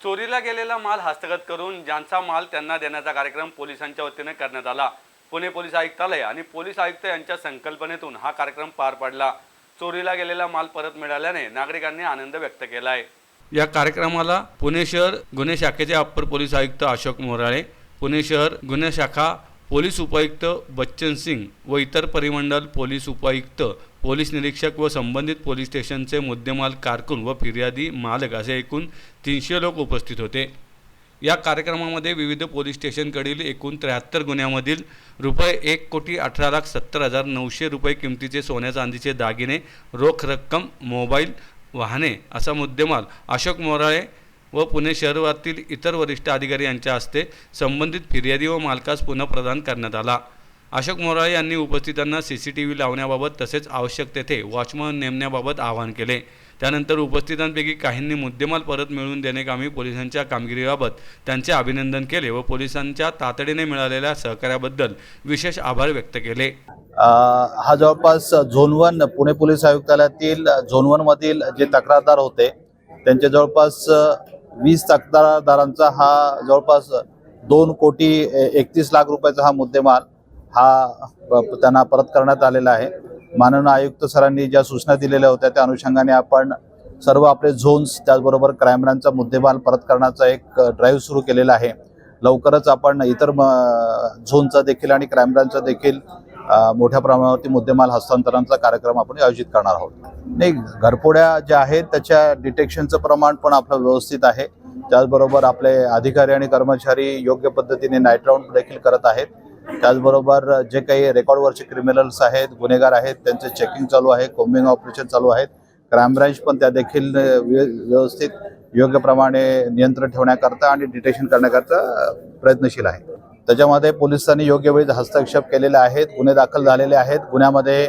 चोरीला गेलेला माल हस्तगत करून ज्यांचा माल त्यांना देण्याचा कार्यक्रम पोलिसांच्या वतीने करण्यात आला. पुणे पोलीस आयुक्तालय आणि पोलीस आयुक्त यांच्या संकल्पनेतून हा कार्यक्रम पार पडला. चोरीला गेलेला माल परत मिळाल्याने नागरिकांनी आनंद व्यक्त केला आहे या कार्यक्रमाला पुणे शहर गुन्हे शाखेचे अप्पर पोलीस आयुक्त अशोक मोराळे पुणे शहर गुन्हे शाखा पोलीस उपायुक्त बच्चन सिंग व इतर परिमंडल पोलीस उपायुक्त पोलीस निरीक्षक व संबंधित पोलीस स्टेशनचे मुद्देमाल कारकून व फिर्यादी मालक असे एकूण तीनशे लोक उपस्थित होते. या कार्यक्रमामध्ये विविध पोलीस स्टेशनकडील एकूण त्र्याहत्तर गुन्ह्यामधील रुपये एक कोटी अठरा लाख सत्तर हजार नऊशे रुपये किमतीचे सोन्या चांदीचे दागिने रोख रक्कम मोबाईल वाहने असा मुद्देमाल अशोक मोराळे व पुणे शहरातील इतर वरिष्ठ अधिकारी यांच्या हस्ते संबंधित फिर्यादी व मालकास पुनः प्रदान करण्यात आला. अशोक मोराळे यांनी उपस्थितांना सी सी टी व्ही लावण्याबाबत तसेच आवश्यक तेथे वॉचमन नेमण्याबाबत आवाहन केले. त्यानंतर उपस्थितांपैकी काहींनी मुद्देमाल परत मिळवून देणेकामी पोलिसांच्या कामगिरीबाबत त्यांचे अभिनंदन केले व पोलिसांच्या तातडीने मिळालेल्या सहकार्याबद्दल विशेष आभार व्यक्त केले. हा जवळपास झोन वन पुणे पोलीस आयुक्तालयातील झोन वन मधील जे तक्रारदार होते त्यांच्या जवळपास वीस तक्रारदारांचा हा जवळपास दोन कोटी एकतीस लाख रुपयाचा हा मुद्देमाल हा त्यांना परत करण्यात आलेला आहे. माननीय आयुक्त सरांनी ज्या सूचना दिलेल्या होत्या त्या अनुषंगाने आपण सर्व आपले झोन्स त्याचबरोबर क्राईम ब्रांचचा मुद्देमाल परत करण्याचा एक ड्राईव्ह सुरू केलेला आहे. लवकरच आपण इतर म- झोनचा देखील आणि क्राईम ब्रांचचा देखील मोठ्या प्रमाणावरती मुद्देमाल हस्तांतरणाचा कार्यक्रम आपण आयोजित करणार आहोत. नाही घरपोड्या ज्या आहेत त्याच्या डिटेक्शनचं प्रमाण पण आपलं व्यवस्थित आहे. त्याचबरोबर आपले अधिकारी आणि कर्मचारी योग्य पद्धतीने नाईट राऊंड देखील करत आहेत. त्याचबरोबर जे काही रेकॉर्डवरचे क्रिमिनल्स आहेत गुन्हेगार आहेत त्यांचे चेकिंग चालू आहे कोम्बिंग ऑपरेशन चालू आहेत. क्राईम ब्रँच पण त्या देखील व्यवस्थित योग्य प्रमाणे नियंत्रण ठेवण्याकरता आणि डिटेक्शन करण्याकरता प्रयत्नशील आहे. त्याच्यामध्ये पोलिसांनी योग्य वेळी हस्तक्षेप केलेले आहेत गुन्हे दाखल झालेले आहेत. गुन्ह्यामध्ये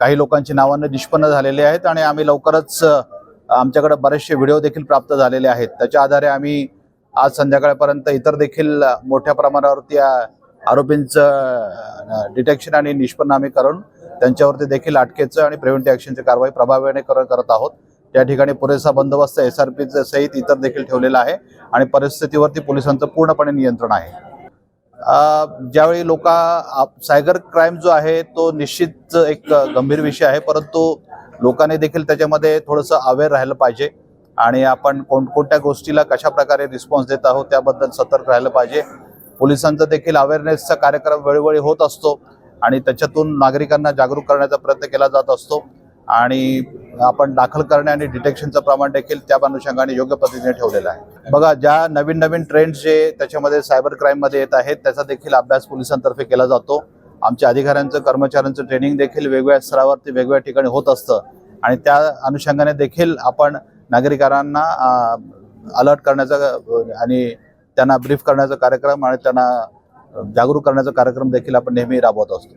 काही लोकांची नावानं निष्पन्न झालेली आहेत आणि आम्ही लवकरच आमच्याकडे बरेचसे व्हिडिओ देखील प्राप्त झालेले आहेत. त्याच्या आधारे आम्ही आज संध्याकाळपर्यंत इतर देखील मोठ्या प्रमाणावरती या आरोपींचं डिटेक्शन आणि निष्पन्न आम्ही करून त्यांच्यावरती देखील अटकेचं आणि प्रिव्हेंटिव्ह ॲक्शनची कारवाई प्रभावीने करत आहोत. त्या ठिकाणी पुरेसा बंदोबस्त एस आर पीचं सहित इतर देखील ठेवलेला आहे आणि परिस्थितीवरती पोलिसांचं पूर्णपणे नियंत्रण आहे. ज्यावेळी लोक सायबर क्राईम जो आहे तो निश्चित एक गंभीर विषय आहे परंतु लोकांनी देखील त्याच्यामध्ये थोडंसं अवेअर राहिलं पाहिजे आणि आपण कोणकोणत्या गोष्टीला कशा प्रकारे रिस्पॉन्स देत आहोत त्याबद्दल सतर्क राहिलं पाहिजे. पोलिसांचा देखील अवेअरनेसचा कार्यक्रम वेळोवेळी होत असतो आणि त्याच्यातून नागरिकांना जागरूक करण्याचा प्रयत्न केला जात असतो. आणि आपण दाखल करणे आणि डिटेक्शनचं प्रमाण देखील त्या अनुषंगाने योग्य पद्धतीने ठेवलेलं आहे. बघा ज्या नवीन नवीन ट्रेंड्स जे त्याच्यामध्ये सायबर क्राईममध्ये येत आहेत त्याचा देखील अभ्यास पोलिसांतर्फे केला जातो. आमच्या अधिकाऱ्यांचं कर्मचाऱ्यांचं ट्रेनिंग देखील वेगवेगळ्या स्तरावरती वेगवेगळ्या ठिकाणी होत असतं. आणि त्या अनुषंगाने देखील आपण नागरिकांना अलर्ट करण्याचा आणि त्यांना ब्रीफ करण्याचा कार्यक्रम आणि त्यांना जागरूक करण्याचा कार्यक्रम देखील आपण नेहमी राबवत असतो.